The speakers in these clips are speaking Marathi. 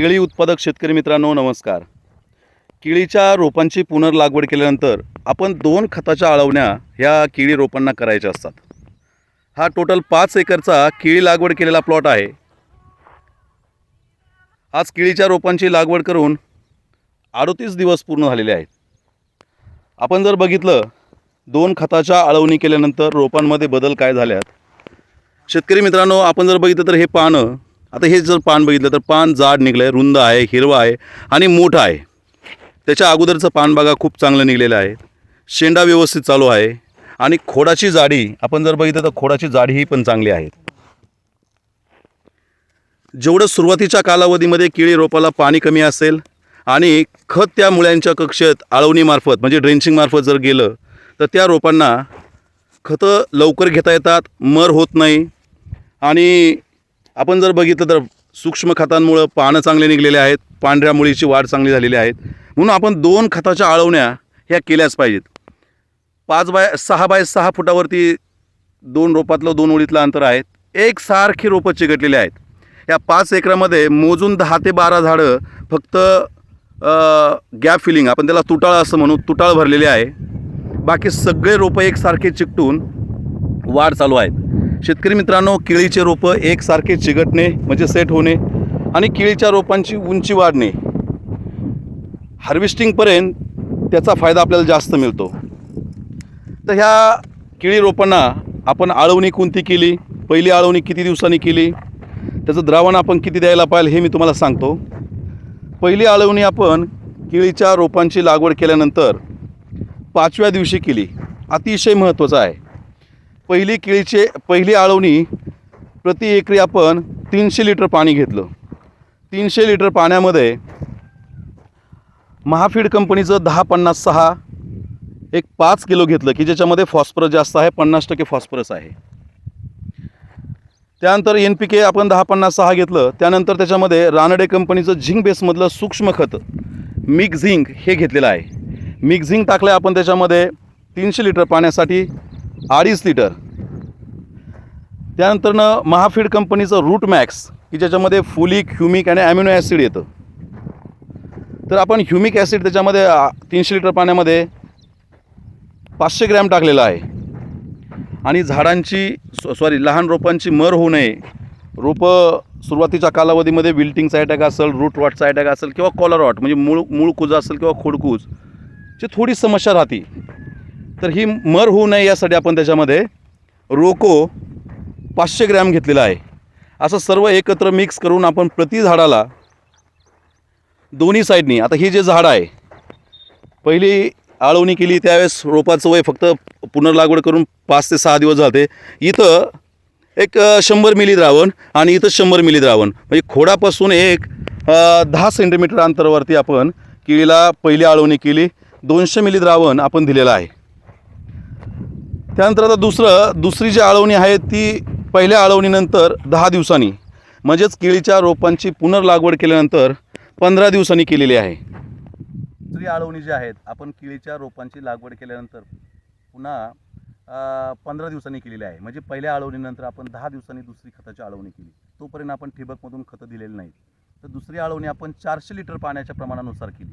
केळी उत्पादक शेतकरी मित्रांनो नमस्कार. केळीच्या रोपांची पुनर्लागवड केल्यानंतर आपण दोन खताच्या आळवण्या ह्या केळी रोपांना करायच्या असतात. हा टोटल पाच एकरचा केळी लागवड केलेला प्लॉट आहे. आज केळीच्या रोपांची लागवड करून अडतीस दिवस पूर्ण झालेले आहेत. आपण जर बघितलं दोन खताच्या आळवणी केल्यानंतर रोपांमध्ये बदल काय झाल्यात? शेतकरी मित्रांनो आपण जर बघितलं तर हे पानं आता हे जर पान बघितलं तर पान जाड निघलं आहे रुंद आहे हिरवं आहे आणि मोठं आहे. त्याच्या अगोदरचं पान बघा खूप चांगलं निघलेलं आहे. शेंडा व्यवस्थित चालू आहे. आणि खोडाची जाडी आपण जर बघितलं तर खोडाची जाडीही पण चांगली आहे. जेवढं सुरुवातीच्या कालावधीमध्ये केळी रोपाला पाणी कमी असेल आणि खत त्या मुळ्यांच्या कक्षेत आळवणीमार्फत म्हणजे ड्रेंचिंगमार्फत जर गेलं तर त्या रोपांना खतं लवकर घेता येतात मर होत नाही आणि आपण जर बघितलं तर सूक्ष्म खतांमुळं पानं चांगले निघलेले आहेत पांढऱ्या मुळीची वाढ चांगली झालेली आहेत म्हणून आपण दोन खताच्या आळवण्या ह्या केल्याच पाहिजेत. पाच बाय सहा बाय सहा फुटावरती दोन रोपातलं दोन ओळीतलं अंतर आहेत. एक सारखी रोपं चिकटलेली आहेत. या पाच एकरामध्ये मोजून दहा ते बारा झाडं फक्त गॅप फिलिंग आपण त्याला तुटाळ असं म्हणू तुटाळ भरलेले आहे. बाकी सगळे रोपं एकसारखे चिकटून वाढ चालू आहेत. शेतकरी मित्रांनो केळीचे रोपं एकसारखे चिकटणे म्हणजे सेट होणे आणि केळीच्या रोपांची उंची वाढणे हार्वेस्टिंगपर्यंत त्याचा फायदा आपल्याला जास्त मिळतो. तर ह्या केळी रोपांना आपण आळवणी कोणती केली? पहिली आळवणी किती दिवसांनी केली? त्याचं द्रावण आपण किती द्यायला पाहिजे हे मी तुम्हाला सांगतो. पहिली आळवणी आपण केळीच्या रोपांची लागवड केल्यानंतर पाचव्या दिवशी केली. अतिशय महत्त्वाचं आहे. पहिली केळीचे पहिली आळवणी प्रति एकरी आपण तीनशे लिटर पाणी घेतलं. तीनशे लिटर पाण्यामध्ये महाफीड कंपनीचं दहा पन्नास सहा एक पाच किलो घेतलं की ज्याच्यामध्ये फॉस्फरस जास्त आहे पन्नास टक्के फॉस्फरस आहे. त्यानंतर एन पी के आपण दहा पन्नास सहा घेतलं. त्यानंतर त्याच्यामध्ये रानडे कंपनीचं झिंक बेसमधलं सूक्ष्म खत मिक झिंक हे घेतलेलं आहे. मिक झिंक टाकलं आपण त्याच्यामध्ये तीनशे लिटर पाण्यासाठी. अडीच लिटर. त्यानंतरनं महाफीड कंपनीचं रूट मॅक्स की ज्याच्यामध्ये फुलिक ह्युमिक आणि ॲमिनो ॲसिड येतं. तर आपण ह्युमिक ॲसिड त्याच्यामध्ये तीनशे लिटर पाण्यामध्ये पाचशे ग्रॅम टाकलेलं आहे. आणि झाडांची सॉरी लहान रोपांची मर होऊ नये. रोपं सुरुवातीच्या कालावधीमध्ये विल्टिंगचा अटॅक असेल रूट रॉटचा अटॅक असेल किंवा कॉलर रॉट म्हणजे मूळ मूळ कुजा असेल किंवा खोडकूज ची थोडी समस्या राहते. तर ही मर होऊ नये यासाठी आपण त्याच्यामध्ये रोको पाचशे ग्रॅम घेतलेला आहे. असं सर्व एकत्र मिक्स करून आपण प्रति झाडाला दोन्ही साईडनी आता ही जे झाड आहे पहिली आळवणी केली त्यावेळेस रोपाचं वय फक्त पुनर्लागवड करून पाच ते सहा दिवस जाते इथं एक शंभर मिली द्रावण आणि इथं शंभर मिली द्रावण. म्हणजे खोडापासून एक दहा सेंटीमीटर अंतरावरती आपण केळीला पहिली आळवणी केली. दोनशे मिली द्रावण आपण दिलेलं आहे. त्यानंतर आता दुसरं दुसरी जी आळवणी आहे ती पहिल्या आळवणीनंतर दहा दिवसांनी म्हणजेच केळीच्या रोपांची पुनर्लागवड केल्यानंतर पंधरा दिवसांनी केलेली आहे. दुसरी आळवणी जी आहेत आपण केळीच्या रोपांची लागवड केल्यानंतर पुन्हा पंधरा दिवसांनी केलेली आहे. म्हणजे पहिल्या आळवणीनंतर आपण दहा दिवसांनी दुसरी खताची आळवणी केली. तोपर्यंत आपण ठिबकमधून खतं दिलेली नाहीत. तर दुसरी आळवणी आपण चारशे लिटर पाण्याच्या प्रमाणानुसार केली.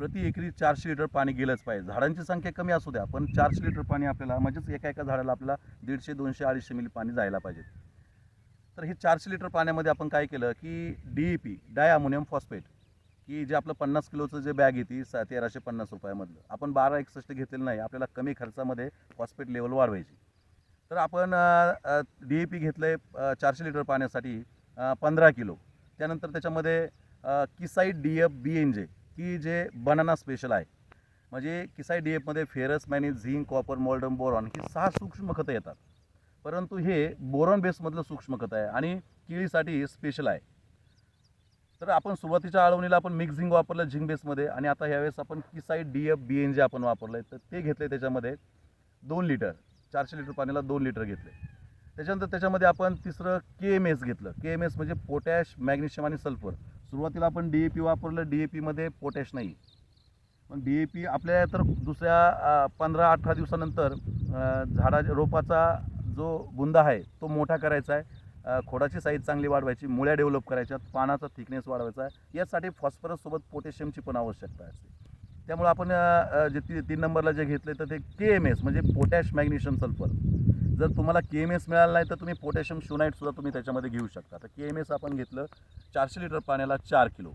प्रति एकरी चारशे लिटर पाणी गेलंच पाहिजे. झाडांची संख्या कमी असू द्या पण चारशे लिटर पाणी आपल्याला म्हणजेच एका एका झाडाला आपल्याला दीडशे दोनशे अडीचशे मिली पाणी जायला पाहिजे. तर हे चारशे लिटर पाण्यामध्ये आपण काय केलं की D E P diammonium phosphate की जे आपलं पन्नास किलोचं जे बॅग येते सा तेराशे पन्नास रुपयामधलं. आपण बारा एकसष्ट घेतलेलं नाही आपल्याला कमी खर्चामध्ये फॉस्फेट लेवल वाढवायची. तर आपण डी ए पी घेतलं आहे चारशे लिटर पाण्यासाठी पंधरा किलो. त्यानंतर त्याच्यामध्ये किसाईट डी एफ बी एन जे की जे बनाना स्पेशल आहे. म्हणजे किसाई D एफमध्ये ferrous manganese zinc copper molybdenum boron ही सहा सूक्ष्म खतं येतात. परंतु हे बोरॉन बेसमधलं सूक्ष्म खतं आहे आणि केळीसाठी स्पेशल आहे. तर आपण सुरुवातीच्या आळवणीला आपण मिक्स झिंक वापरलं झिंक बेसमध्ये आणि आता ह्यावेळेस आपण किसाई D F B N J आपण वापरलं आहे तर ते घेतले त्याच्यामध्ये दोन लिटर चारशे लिटर पाण्याला दोन लिटर घेतले. त्याच्यानंतर त्याच्यामध्ये आपण तिसरं के एम एस घेतलं. के एम एस म्हणजे पोटॅश मॅग्नेशियम आणि सल्फर सुरुवातीला आपण डी ए पी वापरलं डी ए पीमध्ये पोटॅश नाही. पण डी ए पी आपल्या तर दुसऱ्या पंधरा अठरा दिवसानंतर झाडा रोपाचा जो गुंदा आहे तो मोठा करायचा आहे. खोडाची साईज चांगली वाढवायची मुळ्या डेव्हलप करायच्या पानाचा थिकनेस वाढवायचा आहे. यासाठी फॉस्फरससोबत पोटॅशियमची पण आवश्यकता असते. त्यामुळे आपण जे ती तीन नंबरला जे घेतले तर ते के एम एस म्हणजे पोटॅश मॅग्नेशियम सल्फर जर तुम्हाला के एम एस मिळालं नाही तर तुम्ही पोटॅशियम शुनाईटसुद्धा तुम्ही त्याच्यामध्ये घेऊ शकता. तर के एम एस आपण घेतलं चारशे लिटर पाण्याला चार किलो.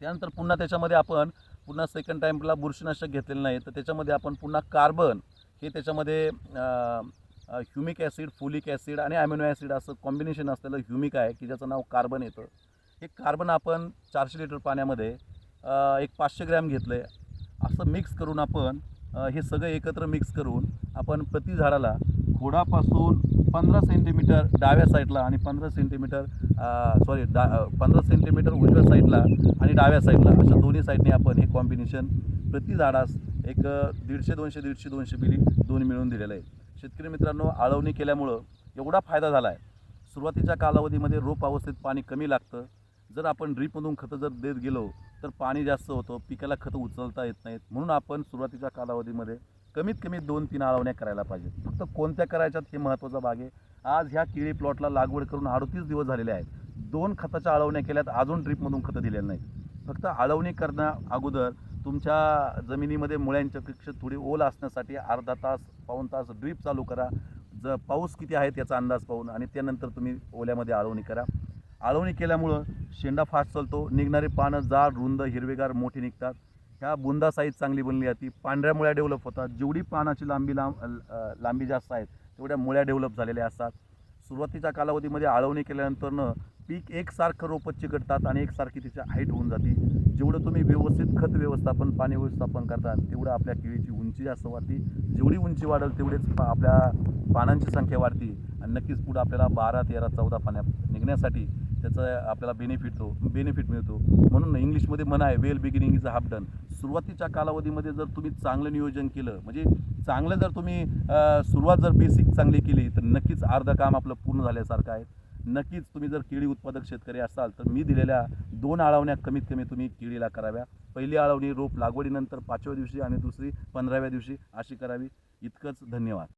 त्यानंतर पुन्हा त्याच्यामध्ये आपण पुन्हा सेकंड टाईमला बुरशीनाशक घेतलेलं नाही तर त्याच्यामध्ये आपण पुन्हा कार्बन हे त्याच्यामध्ये ह्युमिक ॲसिड फुलिक ॲसिड आणि ॲमिनो ॲसिड असं कॉम्बिनेशन असलेलं ह्युमिक आहे की ज्याचं नाव कार्बन येतं. हे कार्बन आपण चारशे लिटर पाण्यामध्ये एक पाचशे ग्रॅम घेतलं आहे असं मिक्स करून आपण हे सगळं एकत्र मिक्स करून आपण प्रति झाडाला खोडापासून पंधरा सेंटीमीटर डाव्या साईडला आणि पंधरा सेंटीमीटर सॉरी डा पंधरा सेंटीमीटर उजव्या साईडला आणि डाव्या साईडला. अशा दोन्ही साईडने आपण हे कॉम्बिनेशन प्रति झाडास एक दीडशे दोनशे दीडशे दोनशे मिली दोन मिळून दिलेलं आहे. शेतकरी मित्रांनो आळवणी केल्यामुळं एवढा फायदा झाला आहे. सुरुवातीच्या कालावधीमध्ये रोप अवस्थेत पाणी कमी लागतं. जर आपण ड्रीपमधून खतं जर देत गेलो तर पाणी जास्त होतं पिकाला खतं उचलता येत नाहीत. म्हणून आपण सुरुवातीच्या कालावधीमध्ये कमीत कमी दोन तीन आळवण्या करायला पाहिजेत. फक्त कोणत्या करायच्यात हे महत्त्वाचा भाग आहे. आज ह्या केळी प्लॉटला लागवड करून अडतीस दिवस झालेले आहेत. दोन खताच्या आळवण्या केल्यात अजून ड्रीपमधून खतं दिलेलं नाही फक्त आळवणी करण्या अगोदर तुमच्या जमिनीमध्ये मुळ्यांच्या पेक्षा थोडी ओल असण्यासाठी अर्धा तास पाऊण तास ड्रीप चालू करा. ज पाऊस किती आहे त्याचा अंदाज पाहून आणि त्यानंतर तुम्ही ओल्यामध्ये आळवणी करा. आळवणी केल्यामुळं शेंडा फास्ट चालतो निघणारी पानं जाड रुंद हिरवेगार मोठी निघतात. ह्या बुंदा साईज चांगली बनली जाते पांढऱ्या मुळ्या डेव्हलप होतात. जेवढी पानाची लांबी लांब लांबी जास्त आहेत तेवढ्या मुळ्या डेव्हलप झालेल्या असतात. सुरुवातीच्या कालावधीमध्ये आळवणी केल्यानंतरनं पीक एकसारखं रोपं चिकटतात आणि एकसारखी तिची हाईट होऊन जाते. जेवढं तुम्ही व्यवस्थित खत व्यवस्थापन पाणी व्यवस्थापन करता तेवढं आपल्या केळीची उंची जास्त वाढते. जेवढी उंची वाढेल तेवढेच आपल्या पानांची संख्या वाढते. आणि नक्कीच पुढं आपल्याला बारा तेरा चौदा पाण्या निघण्यासाठी त्याचा आपल्याला बेनिफिट हो बेनिफिट मिळतो. म्हणून इंग्लिशमध्ये म्हण आहे well beginning is a half done सुरुवातीच्या कालावधीमध्ये जर तुम्ही चांगलं नियोजन केलं म्हणजे चांगलं जर तुम्ही सुरुवात जर बेसिक चांगली केली तर नक्कीच अर्धं काम आपलं पूर्ण झाल्यासारखं आहे. नक्कीच तुम्ही जर केळी उत्पादक शेतकरी असाल तर मी दिलेल्या दोन आळवण्या कमीत कमी तुम्ही केळीला कराव्या. पहिली आळवणी रोप लागवडीनंतर पाचव्या दिवशी आणि दुसरी पंधराव्या दिवशी अशी करावी. इतकंच धन्यवाद.